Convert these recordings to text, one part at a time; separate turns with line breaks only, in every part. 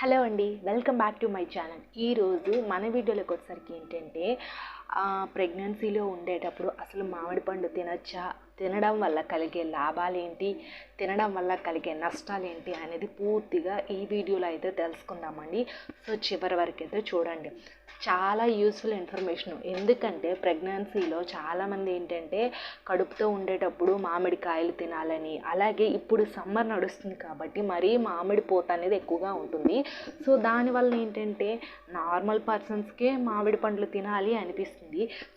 Hello అండి welcome back to my channel. ఈరోజు మన వీడియోలోకి వచ్చేసరికి ఏంటంటే ప్రెగ్నెన్సీలో ఉండేటప్పుడు అసలు మామిడి పండు తినచ్చా? తినడం వల్ల కలిగే లాభాలు ఏంటి తినడం వల్ల కలిగే నష్టాలు ఏంటి అనేది పూర్తిగా ఈ వీడియోలో అయితే తెలుసుకుందామండి. సో చివరి వరకు అయితే చూడండి. చాలా యూస్ఫుల్ ఇన్ఫర్మేషన్. ఎందుకంటే ప్రెగ్నెన్సీలో చాలామంది ఏంటంటే కడుపుతో ఉండేటప్పుడు మామిడికాయలు తినాలని అలాగే ఇప్పుడు సమ్మర్ నడుస్తుంది కాబట్టి మరీ మామిడి పూత అనేది ఎక్కువగా ఉంటుంది. సో దానివల్ల ఏంటంటే నార్మల్ పర్సన్స్కే మామిడి పండ్లు తినాలి అనిపిస్తుంది.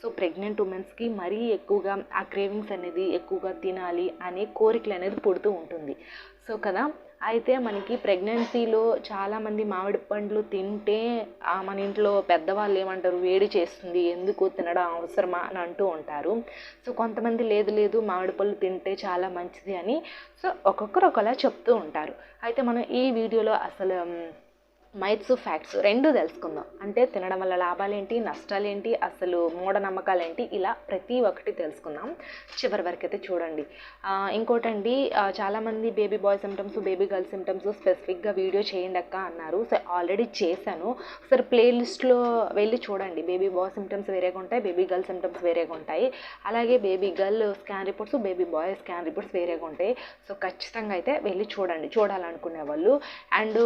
సో ప్రెగ్నెంట్ ఉమెన్స్కి మరీ ఎక్కువగా ఆ క్రేవింగ్స్ అనేది ఎక్కువగా తినాలి అనే కోరికలు అనేది పుడుతూ ఉంటుంది. సో కదా? అయితే మనకి ప్రెగ్నెన్సీలో చాలామంది మామిడి పండ్లు తింటే మన ఇంట్లో పెద్దవాళ్ళు ఏమంటారు? వేడి చేస్తుంది. ఎందుకు తినడం అవసరమా అని అంటూ ఉంటారు. సో కొంతమంది లేదు లేదు మామిడి పళ్ళు తింటే చాలా మంచిది అని సో ఒక్కొక్కరు ఒకలా చెప్తూ ఉంటారు. అయితే మనం ఈ వీడియోలో అసలు మైట్స్ ఫ్యాక్ట్స్ రెండు తెలుసుకుందాం. అంటే తినడం వల్ల లాభాలేంటి నష్టాలేంటి అసలు మూఢనమ్మకాలు ఏంటి ఇలా ప్రతి ఒక్కటి తెలుసుకుందాం. చివరి వరకు అయితే చూడండి. ఇంకోటండి చాలామంది baby boy symptoms baby girl symptoms స్పెసిఫిక్గా వీడియో చేయండి అక్క అన్నారు. సో ఆల్రెడీ చేశాను. ఒకసారి ప్లేలిస్ట్లో వెళ్ళి చూడండి. బేబీ బాయ్ సిమ్టమ్స్ వేరేగా ఉంటాయి బేబీ గర్ల్ సిమ్టమ్స్ వేరేగా ఉంటాయి. అలాగే baby girl scan reports baby boy scan reports వేరేగా ఉంటాయి. సో ఖచ్చితంగా అయితే వెళ్ళి చూడండి. చూడాలనుకునే వాళ్ళు. అండ్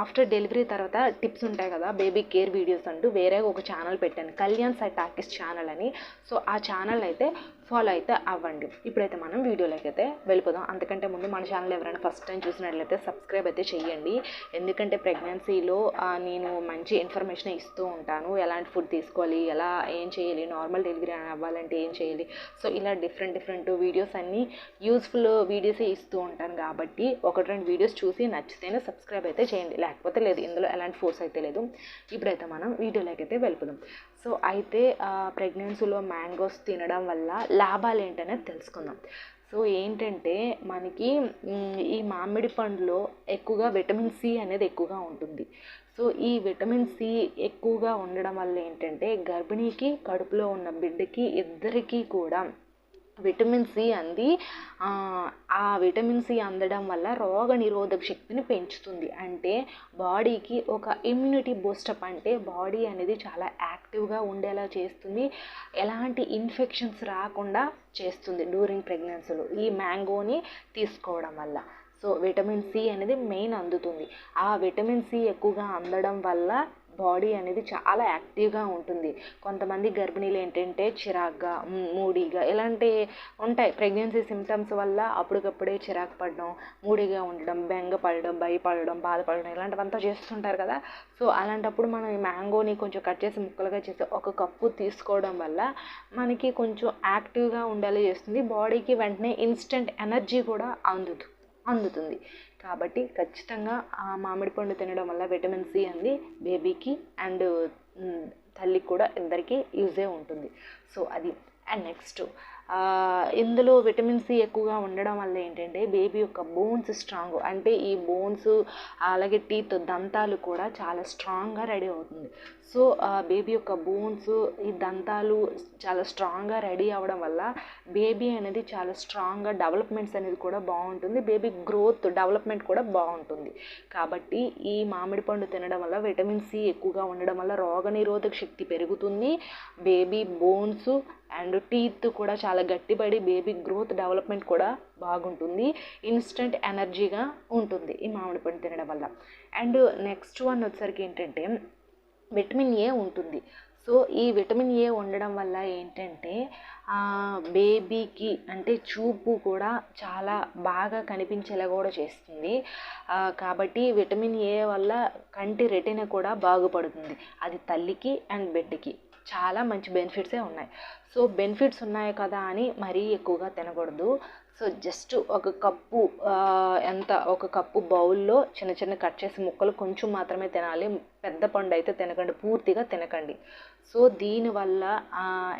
ఆఫ్టర్ డెలివరీ తర్వాత టిప్స్ ఉంటాయి కదా బేబీ కేర్ వీడియోస్ అంటూ వేరే ఒక ఛానల్ పెట్టాను కళ్యాణ్ సై టాకిస్ ఛానల్ అని. సో ఆ ఛానల్ అయితే ఫాలో అయితే అవ్వండి. ఇప్పుడైతే మనం వీడియోలోకి అయితే వెళ్ళిపోదాం. అంతకంటే ముందు మన ఛానల్ ఎవరైనా ఫస్ట్ టైం చూసినట్లయితే సబ్స్క్రైబ్ అయితే చేయండి. ఎందుకంటే ప్రెగ్నెన్సీలో నేను మంచి ఇన్ఫర్మేషన్ ఇస్తూ ఉంటాను. ఎలాంటి ఫుడ్ తీసుకోవాలి ఎలా ఏం చేయాలి నార్మల్ డెలివరీ అవ్వాలంటే ఏం చేయాలి. సో ఇలా డిఫరెంట్ డిఫరెంట్ వీడియోస్ అన్నీ యూస్ఫుల్ వీడియోసే ఇస్తూ ఉంటాను కాబట్టి ఒకటి రెండు వీడియోస్ చూసి నచ్చితేనే సబ్స్క్రైబ్ అయితే చేయండి. లేకపోతే లేదు ఇందులో ఎలాంటి ఫోర్స్ అయితే లేదు. ఇప్పుడైతే మనం వీడియోలోకి అయితే వెళ్ళిపోదాం. సో అయితే ప్రెగ్నెన్సీలో మ్యాంగోస్ తినడం వల్ల లాభాలు ఏంటనేది తెలుసుకుందాం. సో ఏంటంటే మనకి ఈ మామిడి పండులో ఎక్కువగా విటమిన్ సి అనేది ఎక్కువగా ఉంటుంది. సో ఈ విటమిన్ సి ఎక్కువగా ఉండడం వల్ల ఏంటంటే గర్భిణీకి కడుపులో ఉన్న బిడ్డకి ఇద్దరికీ కూడా విటమిన్ సి అంది. ఆ విటమిన్ సి అందడం వల్ల రోగ నిరోధక శక్తిని పెంచుతుంది. అంటే బాడీకి ఒక ఇమ్యూనిటీ బూస్టప్ అంటే బాడీ అనేది చాలా యాక్టివ్గా ఉండేలా చేస్తుంది. ఎలాంటి ఇన్ఫెక్షన్స్ రాకుండా చేస్తుంది డ్యూరింగ్ ప్రెగ్నెన్సీలో ఈ మ్యాంగోని తీసుకోవడం వల్ల. సో విటమిన్ సి అనేది మెయిన్ అందుతుంది. ఆ విటమిన్ సి ఎక్కువగా అందడం వల్ల బాడీ అనేది చాలా యాక్టివ్గా ఉంటుంది. కొంతమంది గర్భిణీలు ఏంటంటే చిరాగ్గా మూడీగా ఇలాంటి ఉంటాయి. ప్రెగ్నెన్సీ సిమ్టమ్స్ వల్ల అప్పటికప్పుడే చిరాకు పడడం మూడీగా ఉండడం బెంగ పడడం భయపడడం బాధపడడం ఇలాంటివంతా చేస్తుంటారు కదా. సో అలాంటప్పుడు మనం ఈ మ్యాంగోని కొంచెం కట్ చేసి ముక్కలుగా చేసి ఒక కప్పు తీసుకోవడం వల్ల మనకి కొంచెం యాక్టివ్గా ఉండాలి చేస్తుంది. బాడీకి వెంటనే ఇన్స్టెంట్ ఎనర్జీ కూడా అందుతుంది. అందుతుంది. కాబట్టి ఖచ్చితంగా ఆ మామిడి పండు తినడం వల్ల విటమిన్ సి అంది బేబీకి అండ్ తల్లికి కూడా ఇద్దరికీ యూజే ఉంటుంది. సో అది. అండ్ నెక్స్ట్ ఇందులో విటమిన్ సి ఎక్కువగా ఉండడం వల్ల ఏంటంటే బేబీ యొక్క బోన్స్ స్ట్రాంగ్ అంటే ఈ బోన్స్ అలాగే టీత్ దంతాలు కూడా చాలా స్ట్రాంగ్గా రెడీ అవుతుంది. సో బేబీ యొక్క బోన్స్ ఈ దంతాలు చాలా స్ట్రాంగ్గా రెడీ అవ్వడం వల్ల బేబీ అనేది చాలా స్ట్రాంగ్గా డెవలప్మెంట్స్ అనేది కూడా బాగుంటుంది. బేబీ గ్రోత్ డెవలప్మెంట్ కూడా బాగుంటుంది. కాబట్టి ఈ మామిడి పండు తినడం వల్ల విటమిన్ సి ఎక్కువగా ఉండడం వల్ల రోగనిరోధక శక్తి పెరుగుతుంది. బేబీ బోన్స్ అండ్ టీత్ కూడా చాలా గట్టిపడి బేబీ గ్రోత్ డెవలప్మెంట్ కూడా బాగుంటుంది. ఇన్స్టెంట్ ఎనర్జీగా ఉంటుంది ఈ మామిడి పండు తినడం వల్ల. అండ్ నెక్స్ట్ వన్ వచ్చేసరికి ఏంటంటే విటమిన్ ఏ ఉంటుంది. సో ఈ విటమిన్ ఏ ఉండడం వల్ల ఏంటంటే బేబీకి అంటే చూపు కూడా చాలా బాగా కనిపించేలా కూడా చేస్తుంది. కాబట్టి విటమిన్ ఏ వల్ల కంటి రెటిన కూడా బాగుపడుతుంది. అది తల్లికి అండ్ బిడ్డకి. చాలా మంచి బెనిఫిట్సే ఉన్నాయి. సో బెనిఫిట్స్ ఉన్నాయి కదా అని మరీ ఎక్కువగా తినకూడదు. సో జస్ట్ ఒక కప్పు ఎంత ఒక కప్పు బౌల్లో చిన్న చిన్న కట్ చేసి ముక్కలు కొంచెం మాత్రమే తినాలి. పెద్ద పండు అయితే తినకండి. పూర్తిగా తినకండి. సో దీనివల్ల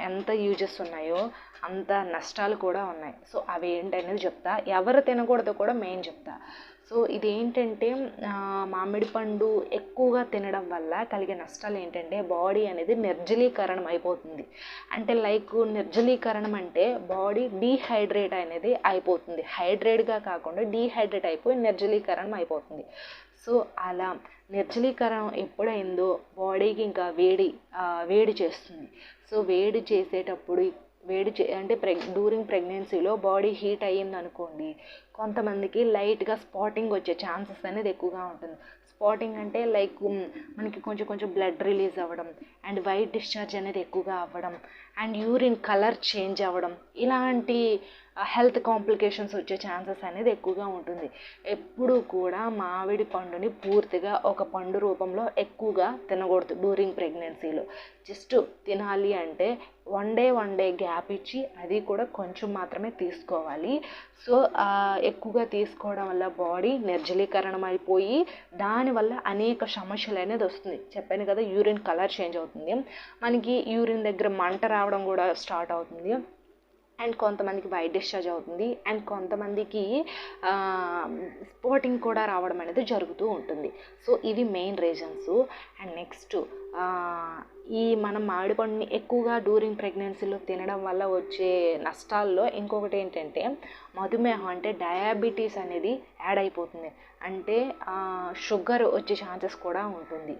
ఎంత యూజెస్ ఉన్నాయో అంత నష్టాలు కూడా ఉన్నాయి. సో అవి ఏంటనేది చెప్తా. ఎవరు తినకూడదో కూడా మెయిన్ చెప్తా. సో ఇదేంటంటే మామిడి పండు ఎక్కువగా తినడం వల్ల కలిగే నష్టాలు ఏంటంటే బాడీ అనేది నిర్జలీకరణం అయిపోతుంది. అంటే లైక్ నిర్జలీకరణం అంటే బాడీ డీహైడ్రేట్ అనేది అయిపోతుంది. హైడ్రేట్గా కాకుండా డీహైడ్రేట్ అయిపోయి నిర్జలీకరణం అయిపోతుంది. సో అలా నిర్జలీకరణం ఎప్పుడైందో బాడీకి ఇంకా వేడి వేడి చేస్తుంది. సో వేడి చేసేటప్పుడు వేడి చే అంటే ప్రెగ్ డ్యూరింగ్ ప్రెగ్నెన్సీలో బాడీ హీట్ అయ్యింది అనుకోండి కొంతమందికి లైట్గా స్పాటింగ్ వచ్చే ఛాన్సెస్ అనేది ఎక్కువగా ఉంటుంది. స్పాటింగ్ అంటే లైక్ మనకి కొంచెం కొంచెం బ్లడ్ రిలీజ్ అవ్వడం అండ్ వైట్ డిశ్చార్జ్ అనేది ఎక్కువగా అవ్వడం అండ్ యూరిన్ కలర్ చేంజ్ అవ్వడం ఇలాంటి హెల్త్ కాంప్లికేషన్స్ వచ్చే ఛాన్సెస్ అనేది ఎక్కువగా ఉంటుంది. ఎప్పుడు కూడా మామిడి పండుని పూర్తిగా ఒక పండు రూపంలో ఎక్కువగా తినకూడదు డ్యూరింగ్ ప్రెగ్నెన్సీలో జస్ట్ తినాలి అంటే one day one day gap ఇచ్చి అది కూడా కొంచెం మాత్రమే తీసుకోవాలి. సో ఎక్కువగా తీసుకోవడం వల్ల బాడీ నిర్జలీకరణం అయిపోయి దానివల్ల అనేక సమస్యలు అనేది వస్తుంది. చెప్పాను కదా యూరిన్ కలర్ చేంజ్ అవుతుంది. మనకి యూరిన్ దగ్గర మంట రావడం కూడా స్టార్ట్ అవుతుంది. అండ్ కొంతమందికి వైట్ డిశ్చార్జ్ అవుతుంది. అండ్ కొంతమందికి స్పోటింగ్ కూడా రావడం అనేది జరుగుతూ ఉంటుంది. సో ఇవి మెయిన్ రీజన్స్. అండ్ నెక్స్ట్ ఈ మనం మామిడి పండుని ఎక్కువగా డ్యూరింగ్ ప్రెగ్నెన్సీలో తినడం వల్ల వచ్చే నష్టాల్లో ఇంకొకటి ఏంటంటే మధుమేహం అంటే డయాబెటీస్ అనేది యాడ్ అయిపోతుంది. అంటే షుగర్ వచ్చే ఛాన్సెస్ కూడా ఉంటుంది.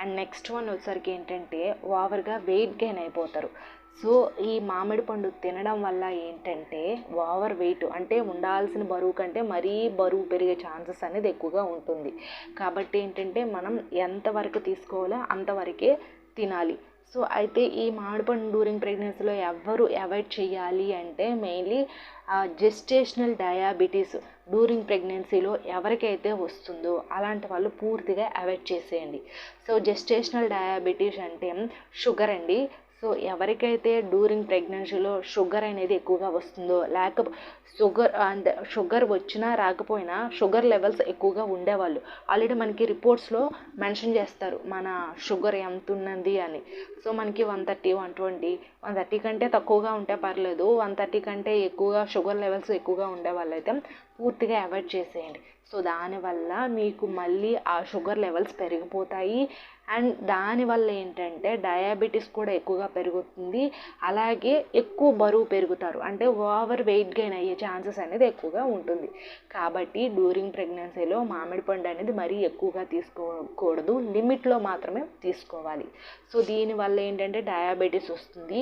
అండ్ నెక్స్ట్ వన్ వచ్చేసరికి ఏంటంటే ఓవర్గా వెయిట్ గెయిన్ అయిపోతారు. సో ఈ మామిడి పండు తినడం వల్ల ఏంటంటే ఓవర్ వెయిట్ అంటే ఉండాల్సిన బరువు కంటే మరీ బరువు పెరిగే ఛాన్సెస్ అనేది ఎక్కువగా ఉంటుంది. కాబట్టి ఏంటంటే మనం ఎంతవరకు తీసుకోవాలో అంతవరకే తినాలి. సో అయితే ఈ మామిడి పండు డ్యూరింగ్ ప్రెగ్నెన్సీలో ఎవరు అవాయిడ్ చేయాలి అంటే మెయిన్లీ జెస్టేషనల్ డయాబెటీస్ డ్యూరింగ్ ప్రెగ్నెన్సీలో ఎవరికైతే వస్తుందో అలాంటి వాళ్ళు పూర్తిగా అవాయిడ్ చేసేయండి. సో జెస్టేషనల్ డయాబెటీస్ అంటే షుగర్ అండి. సో ఎవరికైతే డ్యూరింగ్ ప్రెగ్నెన్సీలో షుగర్ అనేది ఎక్కువగా వస్తుందో లేక షుగర్ అండ్ షుగర్ వచ్చినా రాకపోయినా షుగర్ లెవెల్స్ ఎక్కువగా ఉండేవాళ్ళు. ఆల్రెడీ మనకి రిపోర్ట్స్లో మెన్షన్ చేస్తారు మన షుగర్ ఎంత ఉన్నది అని. సో మనకి one thirty one twenty one thirty కంటే తక్కువగా ఉంటే పర్లేదు వన్ థర్టీ కంటే ఎక్కువగా షుగర్ లెవెల్స్ ఎక్కువగా ఉండే వాళ్ళైతే పూర్తిగా అవాయిడ్ చేసేయండి. సో దానివల్ల మీకు మళ్ళీ ఆ షుగర్ లెవెల్స్ పెరిగిపోతాయి. అండ్ దానివల్ల ఏంటంటే డయాబెటీస్ కూడా ఎక్కువగా పెరుగుతుంది. అలాగే ఎక్కువ బరువు పెరుగుతారు. అంటే ఓవర్ వెయిట్ గెయిన్ అయ్యే ఛాన్సెస్ అనేది ఎక్కువగా ఉంటుంది. కాబట్టి డ్యూరింగ్ ప్రెగ్నెన్సీలో మామిడి పండు అనేది మరీ ఎక్కువగా తీసుకోకూడదు. లిమిట్లో మాత్రమే తీసుకోవాలి. సో దీనివల్ల ఏంటంటే డయాబెటీస్ వస్తుంది.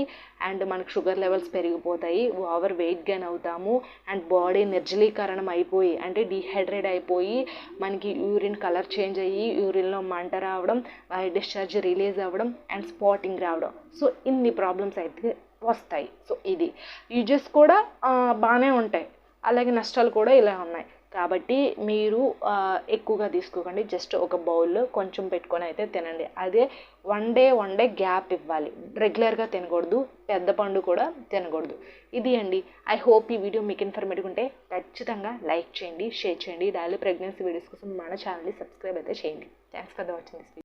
అండ్ మనకు షుగర్ లెవెల్స్ పెరిగిపోతాయి. ఓవర్ వెయిట్ గెయిన్ అవుతాము. అండ్ బాడీ నిర్జలీకరణం అయిపోయి అంటే డీహైడ్రేట్ అయిపోయి మనకి యూరిన్ కలర్ చేంజ్ అయ్యి యూరిన్లో మంట రావడం డిశ్చార్జ్ రిలీజ్ అవ్వడం అండ్ స్పాటింగ్ రావడం. సో ఇన్ని ప్రాబ్లమ్స్ అయితే వస్తాయి. సో ఇది. యూజెస్ కూడా బాగానే ఉంటాయి. అలాగే నష్టాలు కూడా ఇలా ఉన్నాయి. కాబట్టి మీరు ఎక్కువగా తీసుకోకండి. జస్ట్ ఒక బౌల్లో కొంచెం పెట్టుకొని అయితే తినండి. అదే one day one day gap ఇవ్వాలి. రెగ్యులర్గా తినకూడదు. పెద్ద పండు కూడా తినకూడదు. ఇది అండి. ఐ హోప్ ఈ వీడియో మీకు ఇన్ఫర్మేటివ్ ఉంటే ఖచ్చితంగా లైక్ చేయండి షేర్ చేయండి. డైలీ ప్రెగ్నెన్సీ వీడియోస్ కోసం మన ఛానల్ని సబ్స్క్రైబ్ అయితే చేయండి. Thanks for the watching this